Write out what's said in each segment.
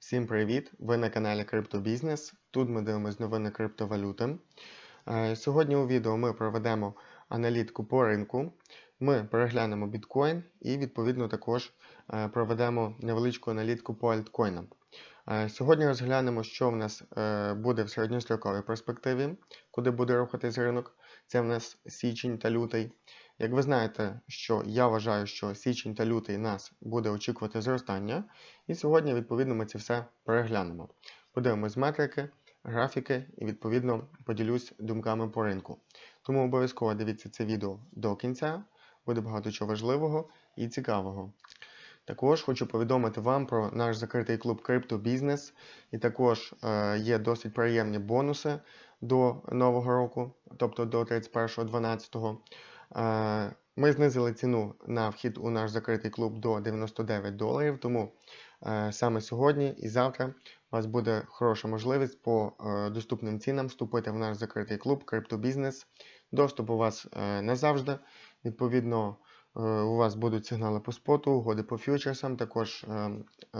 Всім привіт! Ви на каналі Криптобізнес. Тут ми дивимося новини криптовалюти. Е, Сьогодні у відео ми проведемо аналітику по ринку. Ми переглянемо біткоін і, відповідно, також е, проведемо невеличку аналітику по альткоїнам. Е, Сьогодні розглянемо, що в нас буде в середньостроковій перспективі, куди буде рухатись ринок. Це в нас січень та лютий. Як ви знаєте, що я вважаю, що січень та лютий нас буде очікувати зростання, і сьогодні, відповідно, ми це все переглянемо. Подивимось метрики, графіки і, відповідно, поділюсь думками по ринку. Тому обов'язково дивіться це відео до кінця, буде багато чого важливого і цікавого. Також хочу повідомити вам про наш закритий клуб Криптобізнес, і також е, є досить приємні бонуси до нового року, тобто до 31.12. Ми знизили ціну на вхід у наш закритий клуб до 99 доларів, тому е, саме сьогодні і завтра у вас буде хороша можливість по е, доступним цінам вступити в наш закритий клуб Криптобізнес. Доступ у вас е, назавжди. Відповідно, у вас будуть сигнали по споту, угоди по фьючерсам, також е,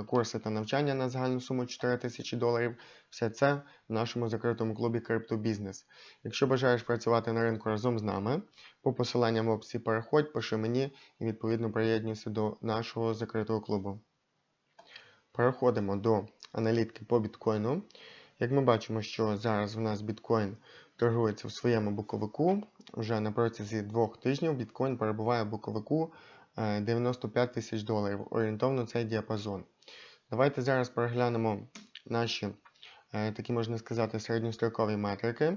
курси та навчання на загальну суму 4 тисячі доларів. Все це в нашому закритому клубі Криптобізнес. Якщо бажаєш працювати на ринку разом з нами, по посиланням в описі переходь, пиши мені і відповідно приєднуйся до нашого закритого клубу. Переходимо до аналітики по біткоїну. Як ми бачимо, що зараз в нас біткоін торгується в своєму боковику. Вже на протязі двох тижнів біткоін перебуває в боковику е, 95 тисяч доларів. Орієнтовно цей діапазон. Давайте зараз переглянемо наші, е, такі можна сказати, середньострокові метрики,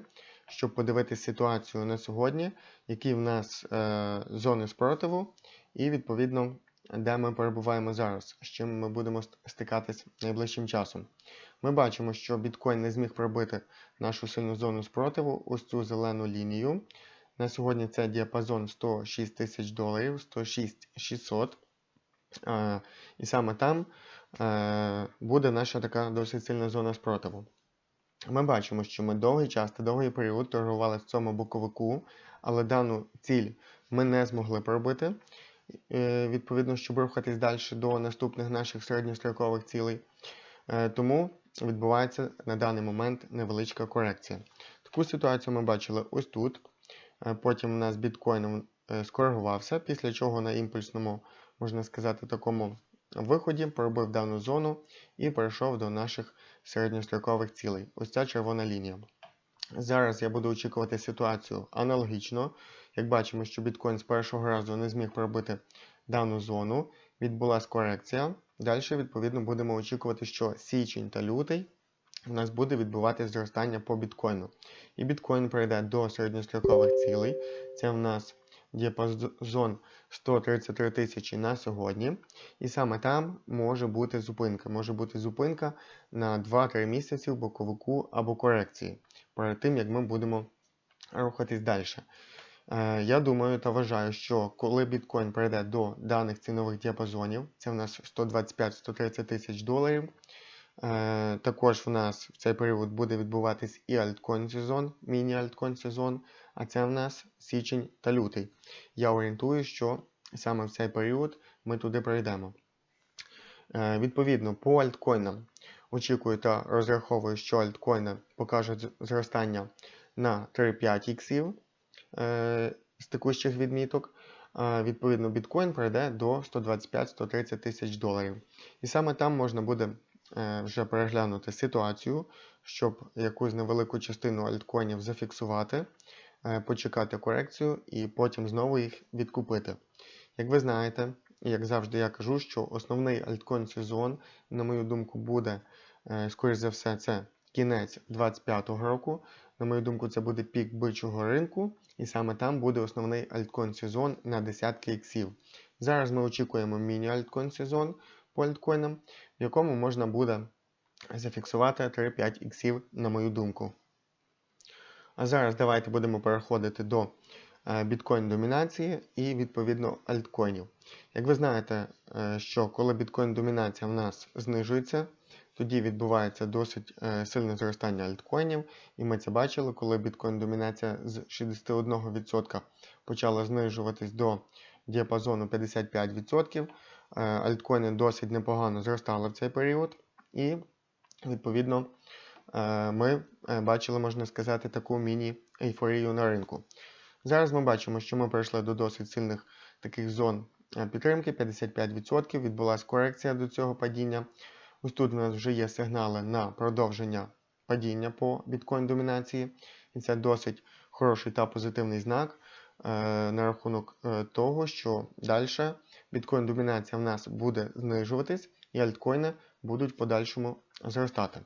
щоб подивитися ситуацію на сьогодні, які в нас е, зони спротиву, і відповідно, де ми перебуваємо зараз, з чим ми будемо стикатись найближчим часом. Ми бачимо, що біткоін не зміг пробити нашу сильну зону спротиву, ось цю зелену лінію. На сьогодні це діапазон 106 тисяч доларів, 106 600. Е, і саме там е, буде наша така досить сильна зона спротиву. Ми бачимо, що ми довгий час та довгий період торгували в цьому боковику, але дану ціль ми не змогли пробити, е, відповідно, щоб рухатись далі до наступних наших середньострокових цілей. Е, Тому відбувається на даний момент невеличка корекція. Таку ситуацію ми бачили ось тут. Е, Потім у нас біткоін е, скоригувався, після чого на імпульсному, можна сказати, такому виході пробив дану зону і перейшов до наших середньострокових цілей. Ось ця червона лінія. Зараз я буду очікувати ситуацію аналогічно. Як бачимо, що біткоін з першого разу не зміг пробити дану зону, відбулася корекція. Далі, відповідно, будемо очікувати, що січень та лютий у нас буде відбувати зростання по біткоїну. І біткоін прийде до середньострокових цілей. Це в нас діапазон 133 тисячі на сьогодні. І саме там може бути зупинка. Може бути зупинка на 2-3 місяці в боковику або корекції, перед тим як ми будемо рухатись далі. Е, Я думаю та вважаю, що коли біткоін прийде до даних цінових діапазонів, це в нас 125-130 тисяч доларів. Е, Також в нас в цей період буде відбуватись і альткоін сезон, міні-альткоін сезон, а це в нас січень та лютий. Я орієнтую, що саме в цей період ми туди пройдемо. Е, Відповідно, по альткоїнам очікую та розраховую, що альткоїни покажуть зростання на 3-5 іксів з текущих відміток. Е, Відповідно, біткоін пройде до 125-130 тисяч доларів. І саме там можна буде е, вже переглянути ситуацію, щоб якусь невелику частину альткоїнів зафіксувати, е, почекати корекцію і потім знову їх відкупити. Як ви знаєте, як завжди я кажу, що основний альткоін сезон, на мою думку, буде, е, скоріш за все, це кінець 2025 року. На мою думку, це буде пік бичого ринку, і саме там буде основний альткоін сезон на десятки іксів. Зараз ми очікуємо міні-альткоін сезон по альткоїнам, в якому можна буде зафіксувати 3-5 іксів, на мою думку. А зараз давайте будемо переходити до е, біткоін домінації і відповідно альткоїнів. Як ви знаєте, е, що коли біткоін домінація в нас знижується, тоді відбувається досить е, сильне зростання альткоїнів, і ми це бачили, коли біткоін домінація з 61% почала знижуватись до діапазону 55%. Е, Альткоїни досить непогано зростали в цей період, і відповідно, е, ми бачили, можна сказати, таку міні-ейфорію на ринку. Зараз ми бачимо, що ми прийшли до досить сильних таких зон підтримки 55%. Відбулася корекція до цього падіння. Ось тут у нас вже є сигнали на продовження падіння по біткоін домінації. І це досить хороший та позитивний знак е, на рахунок е, того, що далі біткоін домінація в нас буде знижуватись, і альткоїни будуть в подальшому зростати.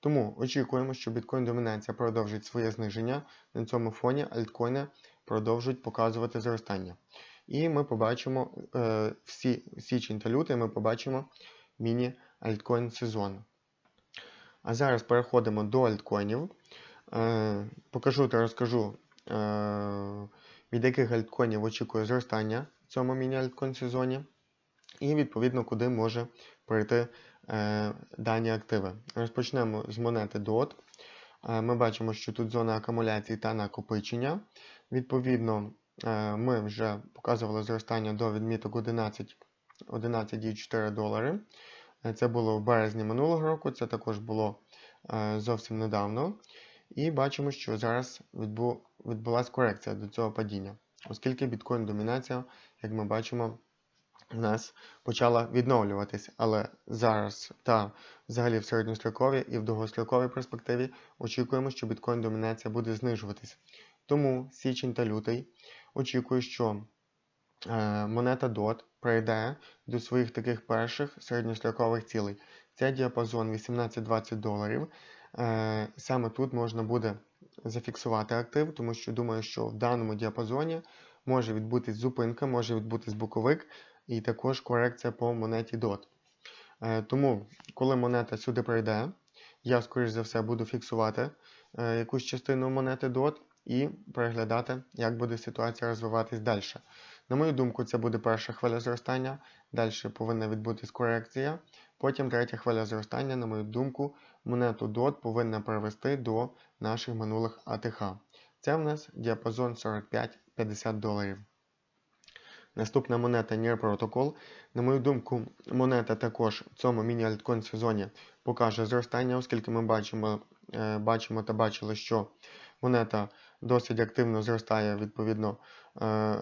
Тому очікуємо, що біткоін домінація продовжить своє зниження. На цьому фоні альткоїни продовжують показувати зростання. І ми побачимо е, всі січень та лютий ми побачимо міні-альткоін сезон. А зараз переходимо до альткоїнів. Е, покажу та розкажу, е, від яких альткоїнів очікує зростання в цьому міні-альткоін сезоні. І відповідно, куди може прийти е, дані активи. Розпочнемо з монети DOT. Ми бачимо, що тут зона акумуляції та накопичення. Відповідно, ми вже показували зростання до відміток 11 11,4 долари. Е, Це було в березні минулого року, це також було е, зовсім недавно. І бачимо, що зараз відбу, відбулася корекція до цього падіння, оскільки біткоін домінація, як ми бачимо, у нас почала відновлюватись. Але зараз та взагалі в середньостроковій і в довгостроковій перспективі очікуємо, що біткоін домінація буде знижуватись. Тому січень та лютий очікую, що е, монета DOT прийде до своїх таких перших середньострокових цілей. Це діапазон 18-20 доларів. Е, Саме тут можна буде зафіксувати актив, тому що думаю, що в даному діапазоні може відбутись зупинка, може відбутись боковик і також корекція по монеті DOT. Е, Тому, коли монета сюди прийде, я, скоріш за все, буду фіксувати е, якусь частину монети DOT і переглядати, як буде ситуація розвиватись далі. На мою думку, це буде перша хвиля зростання, далі повинна відбутись корекція. Потім третя хвиля зростання, на мою думку, монету DOT повинна привести до наших минулих АТХ. Це в нас діапазон 45-50 доларів. Наступна монета NIR Protocol. На мою думку, монета також в цьому міні-альткоін сезоні покаже зростання, оскільки ми бачимо, е, бачимо та бачили, що монета досить активно зростає, відповідно, е,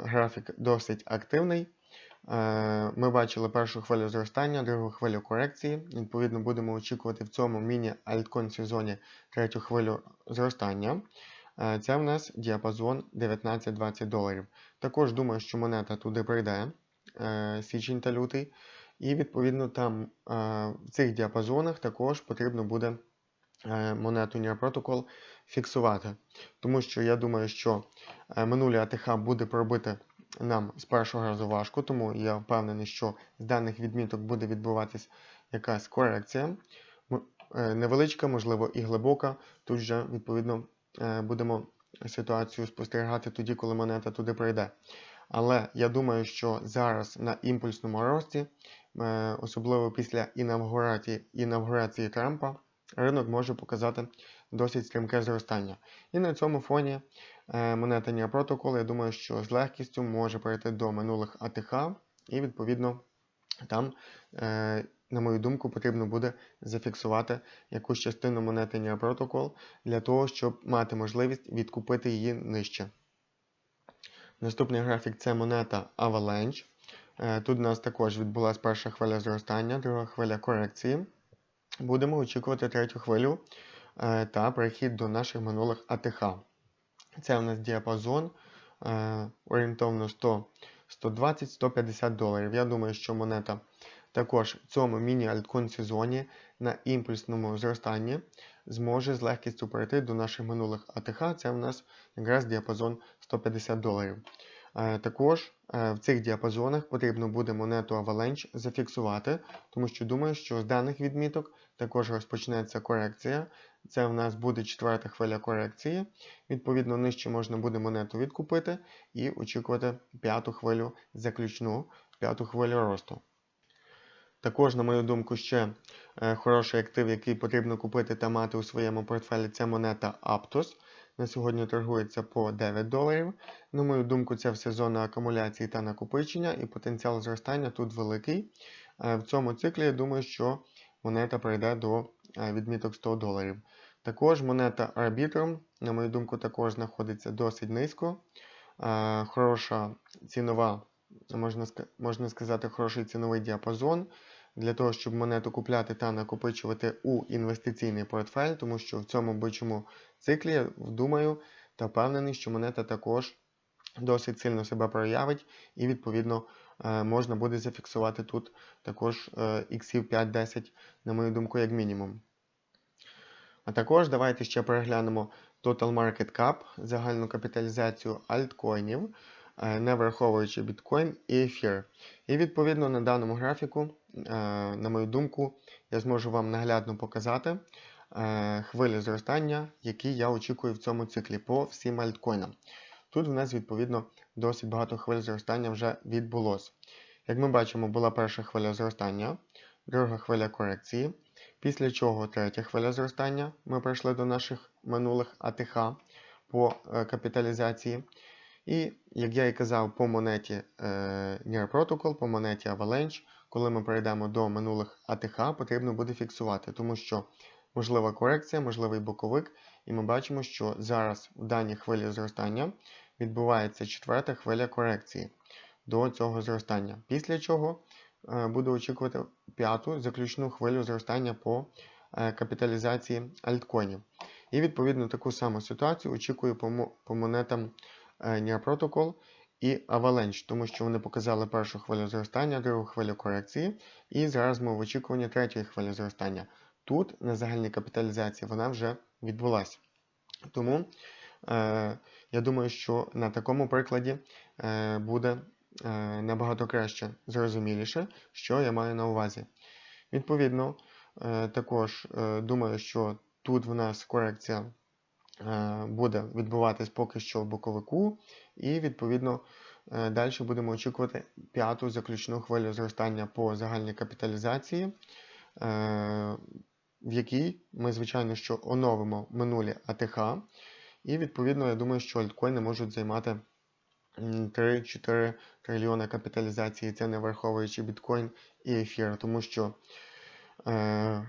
графік досить активний. Е, Ми бачили першу хвилю зростання, другу хвилю корекції. Відповідно, будемо очікувати в цьому міні-альткоін сезоні третю хвилю зростання. Е, Це в нас діапазон 19-20 доларів. Також думаю, що монета туди прийде січень та лютий. І відповідно там в цих діапазонах також потрібно буде монету Protocol фіксувати. Тому що я думаю, що е, минулі АТХ буде пробити нам з першого разу важко, тому я впевнений, що з даних відміток буде відбуватись якась корекція. Е, Невеличка, можливо, і глибока. Тут вже, відповідно, е, будемо ситуацію спостерігати тоді, коли монета туди прийде. Але я думаю, що зараз на імпульсному рості, особливо після інавгурації, інавгурації Трампа, ринок може показати досить стрімке зростання. І на цьому фоні е, монета Protocol, я думаю, що з легкістю може перейти до минулих АТХ, і відповідно там, е, на мою думку, потрібно буде зафіксувати якусь частину монети NIR Protocol для того, щоб мати можливість відкупити її нижче. Наступний графік це монета Avalanche. Е, Тут у нас також відбулася перша хвиля зростання, друга хвиля корекції. Будемо очікувати третю хвилю та перехід до наших минулих АТХ. Це у нас діапазон е, орієнтовно 100, 120-150 доларів. Я думаю, що монета також в цьому міні-альткоін сезоні на імпульсному зростанні зможе з легкістю перейти до наших минулих АТХ. Це у нас якраз діапазон 150 доларів. Е, Також е, в цих діапазонах потрібно буде монету Avalanche зафіксувати, тому що думаю, що з даних відміток також розпочнеться корекція. Це в нас буде четверта хвиля корекції. Відповідно, нижче можна буде монету відкупити і очікувати п'яту хвилю заключну, п'яту хвилю росту. Також, на мою думку, ще е, хороший актив, який потрібно купити та мати у своєму портфелі, це монета Aptos. На сьогодні торгується по 9 доларів. На мою думку, це все зона акумуляції та накопичення, і потенціал зростання тут великий. Е, В цьому циклі я думаю, що монета прийде до е, відміток 100 доларів. Також монета Arbitrum, на мою думку, також знаходиться досить низько. Хороша цінова, можна, можна сказати, хороший ціновий діапазон для того, щоб монету купляти та накопичувати у інвестиційний портфель, тому що в цьому бичому циклі, я думаю та впевнений, що монета також досить сильно себе проявить, і відповідно е, можна буде зафіксувати тут також е, іксів 5-10, на мою думку, як мінімум. А також давайте ще переглянемо Total Market Cap, загальну капіталізацію альткоїнів, е, не враховуючи біткоін і ефір. І відповідно на даному графіку, е, на мою думку, я зможу вам наглядно показати е, хвилі зростання, які я очікую в цьому циклі по всім альткоїнам. Тут в нас відповідно досить багато хвиль зростання вже відбулось. Як ми бачимо, була перша хвиля зростання, друга хвиля корекції. Після чого третя хвиля зростання. Ми прийшли до наших минулих АТХ по е, капіталізації. І, як я і казав, по монеті е, Near Protocol, по монеті Avalanche, коли ми перейдемо до минулих АТХ, потрібно буде фіксувати, тому що можлива корекція, можливий боковик, і ми бачимо, що зараз в даній хвилі зростання відбувається четверта хвиля корекції до цього зростання. Після чого е, буду очікувати п'яту заключну хвилю зростання по е, капіталізації альткоїнів. І відповідно таку саму ситуацію очікую по, монетам Near Protocol і Avalanche, тому що вони показали першу хвилю зростання, другу хвилю корекції, і зараз ми в очікуванні третьої хвилі зростання. Тут на загальній капіталізації вона вже відбулася. Тому е, я думаю, що на такому прикладі е, буде е, набагато краще, зрозуміліше, що я маю на увазі. Відповідно, е, також е, думаю, що тут в нас корекція е, буде відбуватись поки що в боковику, і відповідно е, далі будемо очікувати п'яту заключну хвилю зростання по загальній капіталізації, е, в якій ми, звичайно, що оновимо минулі АТХ. І відповідно, я думаю, що альткоїни можуть займати 3-4 трильйона капіталізації, це не враховуючи біткоін і ефір, тому що е,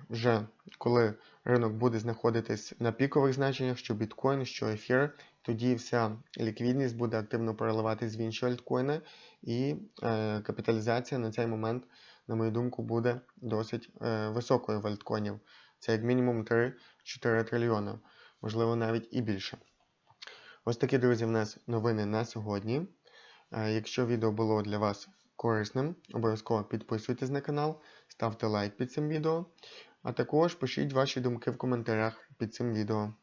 вже коли ринок буде знаходитись на пікових значеннях, що біткоін, що ефір, тоді вся ліквідність буде активно переливатись в інші альткоїни, і е, капіталізація на цей момент, на мою думку, буде досить е, високою в альткоїнів. Це як мінімум 3-4 трильйони, можливо навіть і більше. Ось такі, друзі, в нас новини на сьогодні. Е, Якщо відео було для вас корисним, обов'язково підписуйтесь на канал, ставте лайк під цим відео, а також пишіть ваші думки в коментарях під цим відео.